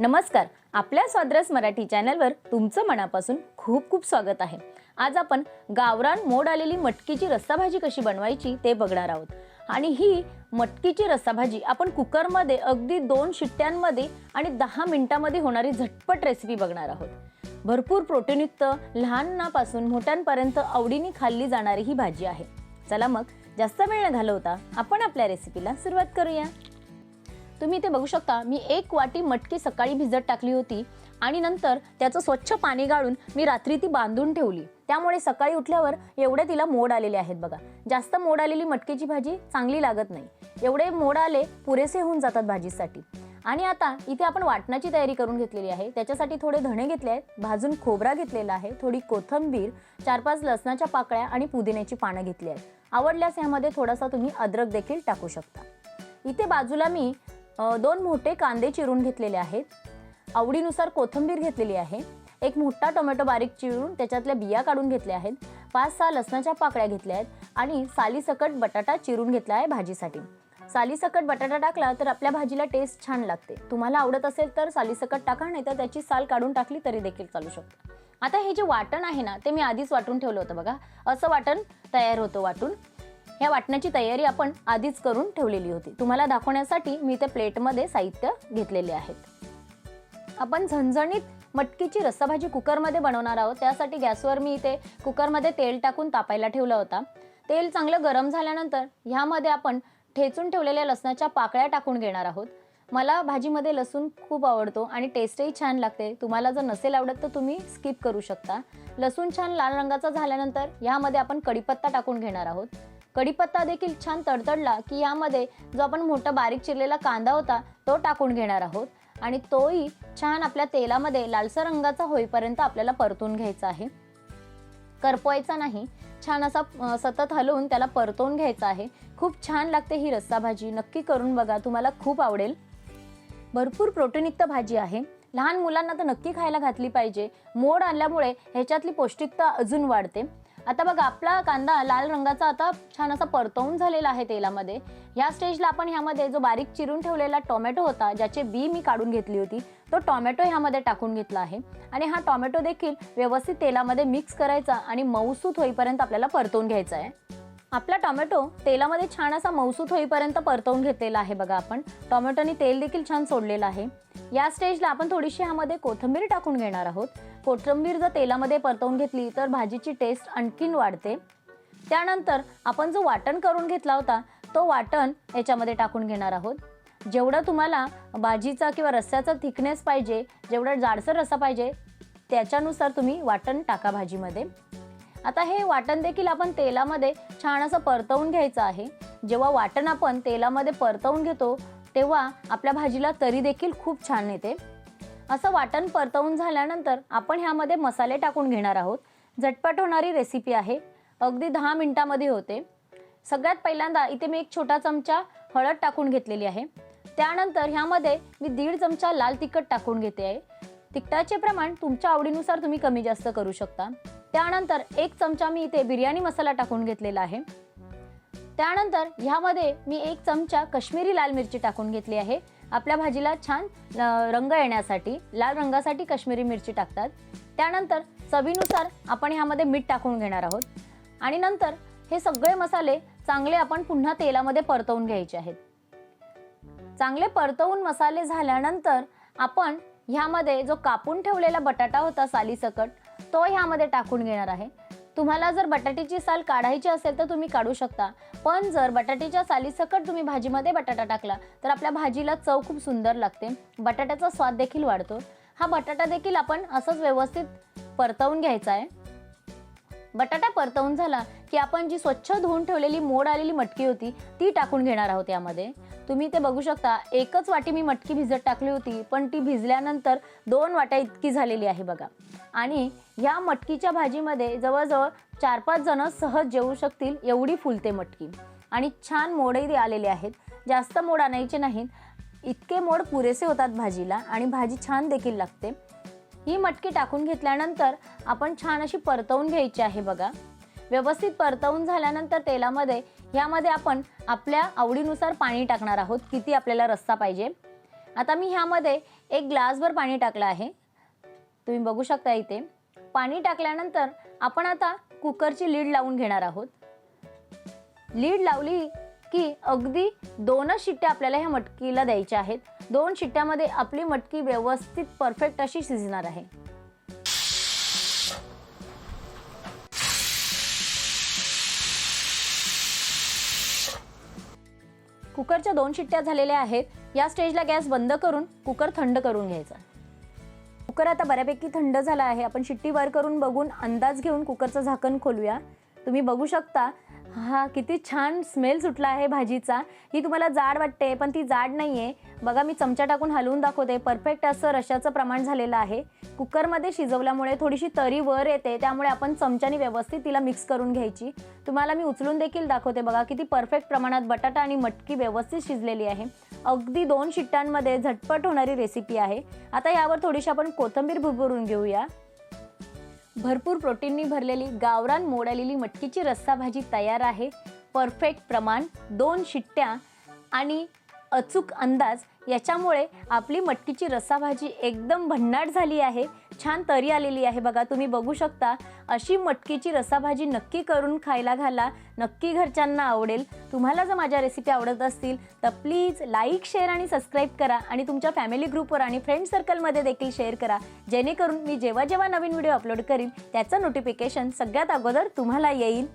नमस्कार. आपल्या स्वाद्रस मराठी चॅनलवर तुमचं मनापासून खूप खूप स्वागत आहे. आज आपण गावरान मोड आलेली मटकीची रस्साभाजी कशी बनवायची ते बघणार आहोत. आणि ही मटकीची रस्साभाजी आपण कुकरमध्ये अगदी दोन शिट्ट्यांमध्ये आणि दहा मिनिटांमध्ये होणारी झटपट रेसिपी बघणार आहोत. भरपूर प्रोटीनयुक्त लहानापासून मोठ्यांपर्यंत आवडीने खाल्ली जाणारी ही भाजी आहे. चला मग जास्त वेळ न घालवता आपण आपल्या रेसिपीला सुरुवात करूया. तुम्ही इथे बघू शकता मी एक वाटी मटकी सकाळी भिजत टाकली होती आणि नंतर त्याचं स्वच्छ पाणी गाळून मी रात्री ती बांधून ठेवली. त्यामुळे सकाळी उठल्यावर एवढे तिला मोड आलेले आहेत बघा. जास्त मोड आलेली मटकीची भाजी चांगली लागत नाही. एवढे मोड आले पुरेसे होऊन जातात भाजीसाठी. आणि आता इथे आपण वाटणाची तयारी करून घेतलेली आहे. त्याच्यासाठी थोडे धणे घेतले आहेत भाजून खोबरा घेतलेला आहे थोडी कोथंबीर चार पाच लसणाच्या पाकळ्या आणि पुदिन्याची पानं घेतली आहेत. आवडल्यास यामध्ये थोडासा तुम्ही अद्रक देखील टाकू शकता. इथे बाजूला मी दोन मोठे कांदे चिरून घेतलेले आहेत. आवडीनुसार कोथिंबीर घेतलेली आहे. एक मोठा टोमॅटो बारीक चिरून त्याच्यातल्या बिया काढून घेतल्या आहेत. पाच सहा लसणाच्या पाकळ्या घेतल्या आहेत आणि सालीसकट बटाटा चिरून घेतला आहे भाजीसाठी. सालीसकट बटाटा टाकला तर आपल्या भाजीला टेस्ट छान लागते. तुम्हाला आवडत असेल तर सालीसकट टाका नाही तर त्याची साल काढून टाकली तरी देखील चालू शकतो. आता हे जे वाटण आहे ना ते मी आधीच वाटून ठेवलं होतं बघा. असं वाटण तयार होतं वाटून. ह्या वाटण्याची तयारी आपण आधीच करून ठेवलेली होती. तुम्हाला दाखवण्यासाठी मी ते प्लेटमध्ये साहित्य घेतलेले आहेत. आपण झणझणीत मटकीची रस्साभाजी कुकरमध्ये बनवणार आहोत. त्यासाठी गॅसवर मी इथे कुकरमध्ये तेल टाकून तापायला ठेवलं होता. तेल चांगलं गरम झाल्यानंतर ह्यामध्ये आपण ठेचून ठेवलेल्या लसणाच्या पाकळ्या टाकून घेणार आहोत. मला भाजीमध्ये लसूण खूप आवडतो आणि टेस्टही छान लागते. तुम्हाला जर नसेल आवडत तर तुम्ही स्किप करू शकता. लसूण छान लाल रंगाचा झाल्यानंतर ह्यामध्ये आपण कढीपत्ता टाकून घेणार आहोत. कढीपत्ता देखील छान तडतडला की यामध्ये जो आपण मोठा बारीक चिरलेला कांदा होता तो टाकून घेणार आहोत. आणि तोही छान आपल्या तेलामध्ये लालसर रंगाचा होईपर्यंत आपल्याला परतून घ्यायचा आहे. करपवायचा नाही छान असा सतत हलवून त्याला परतवून घ्यायचा आहे. खूप छान लागते ही रस्सा भाजी नक्की करून बघा तुम्हाला खूप आवडेल. भरपूर प्रोटीनयुक्त भाजी आहे. लहान मुलांना तर नक्की खायला घातली पाहिजे. मोड आणल्यामुळे ह्याच्यातली पौष्टिकता अजून वाढते. आता बघा आपला कांदा लाल रंगाचा आता छान असा परतवून झालेला आहे तेलामध्ये. ह्या स्टेजला आपण ह्यामध्ये जो बारीक चिरून ठेवलेला टोमॅटो होता ज्याचे बी मी काढून घेतली होती तो टोमॅटो ह्यामध्ये टाकून घेतला आहे. आणि हा टोमॅटो देखील व्यवस्थित तेलामध्ये मिक्स करायचा आणि मऊसूत होईपर्यंत आपल्याला परतवून घ्यायचा आहे. आपला टोमॅटो तेलामध्ये छान असा मौसूत होईपर्यंत परतवून घेतलेला आहे बघा आपण. टोमॅटोने तेल देखील छान सोडलेलं आहे. या स्टेजला आपण थोडीशी ह्यामध्ये कोथिंबीर टाकून घेणार आहोत. कोथिंबीर जर तेलामध्ये परतवून घेतली तर भाजीची टेस्ट आणखीन वाढते. त्यानंतर आपण जो वाटण करून घेतला होता तो वाटण याच्यामध्ये टाकून घेणार आहोत. जेवढं तुम्हाला भाजीचा किंवा रस्स्याचा थिकनेस पाहिजे जेवढा जाडसर रस्सा पाहिजे त्याच्यानुसार तुम्ही वाटण टाका भाजीमध्ये. आता हे वाटण देखील आपण तेलामध्ये छान असं परतवून घ्यायचं आहे. जेव्हा वाटण आपण तेलामध्ये परतवून घेतो तेव्हा आपल्या भाजीला तरी देखील खूप छान येते. असं वाटण परतवून झाल्यानंतर आपण ह्यामध्ये मसाले टाकून घेणार आहोत. झटपट होणारी रेसिपी आहे. अगदी दहा मिनटामध्ये होते. सगळ्यात पहिल्यांदा इथे मी एक छोटा चमचा हळद टाकून घेतलेली आहे. त्यानंतर ह्यामध्ये मी दीड चमचा लाल तिखट टाकून घेते आहे. तिखटाचे प्रमाण तुमच्या आवडीनुसार तुम्ही कमी जास्त करू शकता. त्यानंतर एक चमचा मी इथे बिर्याणी मसाला टाकून घेतलेला आहे. त्यानंतर ह्यामध्ये मी एक चमचा काश्मीरी लाल मिरची टाकून घेतली आहे. आपल्या भाजीला छान रंग येण्यासाठी लाल रंगासाठी काश्मीरी मिरची टाकतात. त्यानंतर चवीनुसार आपण ह्यामध्ये मीठ टाकून घेणार आहोत. आणि नंतर हे सगळे मसाले चांगले आपण पुन्हा तेलामध्ये परतवून घ्यायचे आहेत. चांगले परतवून मसाले झाल्यानंतर आपण ह्यामध्ये जो कापून ठेवलेला बटाटा होता सालीसकट तो ह्यामध्ये टाकून घेणार आहे. तुम्हाला जर बटाट्याची साल काढायची असेल तर तुम्ही काढू शकता. पण जर बटाट्याच्या सालीसकट तुम्ही भाजीमध्ये बटाटा टाकला तर आपल्या भाजीला चव खूप सुंदर लागते. बटाट्याचा स्वाद देखील वाढतो. हा बटाटा देखील आपण असंच व्यवस्थित परतवून घ्यायचा आहे. बटाटा परतवून झाला की आपण जी स्वच्छ धुवून ठेवलेली मोड आलेली मटकी होती ती टाकून घेणार आहोत यामध्ये. तुम्ही ते बघू शकता एकच वाटी मी मटकी भिजत टाकली होती पण ती भिजल्यानंतर दोन वाट्या इतकी झालेली आहे बघा. आणि या मटकीच्या भाजीमध्ये जवळजवळ चार पाच जणं सहज जेवू शकतील एवढी फुलते मटकी. आणि छान मोडही आलेले आहेत. जास्त मोड आणायचे नाहीत. इतके मोड पुरेसे होतात भाजीला आणि भाजी छान देखील लागते. ही मटकी टाकून घेतल्यानंतर आपण छान अशी परतवून घ्यायची आहे बघा. व्यवस्थित परतवून झाल्यानंतर तेलामध्ये ह्यामध्ये आपण आपल्या आवडीनुसार पाणी टाकणार आहोत किती आपल्याला रस्सा पाहिजे. आता मी ह्यामध्ये एक ग्लासभर पाणी टाकलं आहे. तुम्ही बघू शकता इथे. पाणी टाकल्यानंतर आपण आता कुकरची लीड लावून घेणार आहोत. लीड लावली की अगदी दोनच शिट्ट्या आपल्याला ह्या मटकीला द्यायच्या आहेत. दोन शिट्ट्यामध्ये आपली मटकी व्यवस्थित परफेक्ट अशी शिजणार आहे. कुकरच्या दोन शिट्ट्या झालेल्या आहेत. या स्टेजला गॅस बंद करून कुकर थंड करून घ्यायचा. कुकर आता बऱ्यापैकी थंड झाला आहे. आपण शिट्टी वर करून बघून अंदाज घेऊन कुकरचं झाकण खोलूया. तुम्ही बघू शकता हा किती छान स्मेल सुटला आहे भाजीचा. ही तुम्हाला जाड वाटते पण ती जाड नाही आहे बघा मी चमचा टाकून हलवून दाखवते. परफेक्ट असं रशाचं प्रमाण झालेलं आहे. कुकरमध्ये शिजवल्यामुळे थोडीशी तरी वर येते त्यामुळे आपण चमच्याने व्यवस्थित तिला मिक्स करून घ्यायची. तुम्हाला मी उचलून देखील दाखवते बघा किती परफेक्ट प्रमाणात बटाटा आणि मटकी व्यवस्थित शिजलेली आहे. अगदी दोन शिट्ट्यांमध्ये झटपट होणारी रेसिपी आहे. आता यावर थोडीशी आपण कोथिंबीर भुरभरून घेऊया. भरपूर प्रोटीननी भरलेली गावरान मोडालेली मटकीची रस्सा भाजी तयार आहे. परफेक्ट प्रमाण दोन शिट्ट्या आणि अचूक अंदाज याच्यामुळे आपली मटकीची रसाभाजी एकदम भन्नाट झाली आहे. छान तरी आलेली आहे बघा. तुम्ही बघू शकता अशी मटकीची रसाभाजी नक्की करून खायला घाला. नक्की घरच्यांना आवडेल. तुम्हाला जर माझ्या रेसिपी आवडत असतील तर प्लीज लाईक शेअर आणि सबस्क्राईब करा आणि तुमच्या फॅमिली ग्रुपवर आणि फ्रेंड सर्कलमध्ये देखील शेअर करा. जेणेकरून मी जेव्हा जेव्हा नवीन व्हिडिओ अपलोड करीन त्याचं नोटिफिकेशन सगळ्यात अगोदर तुम्हाला येईल.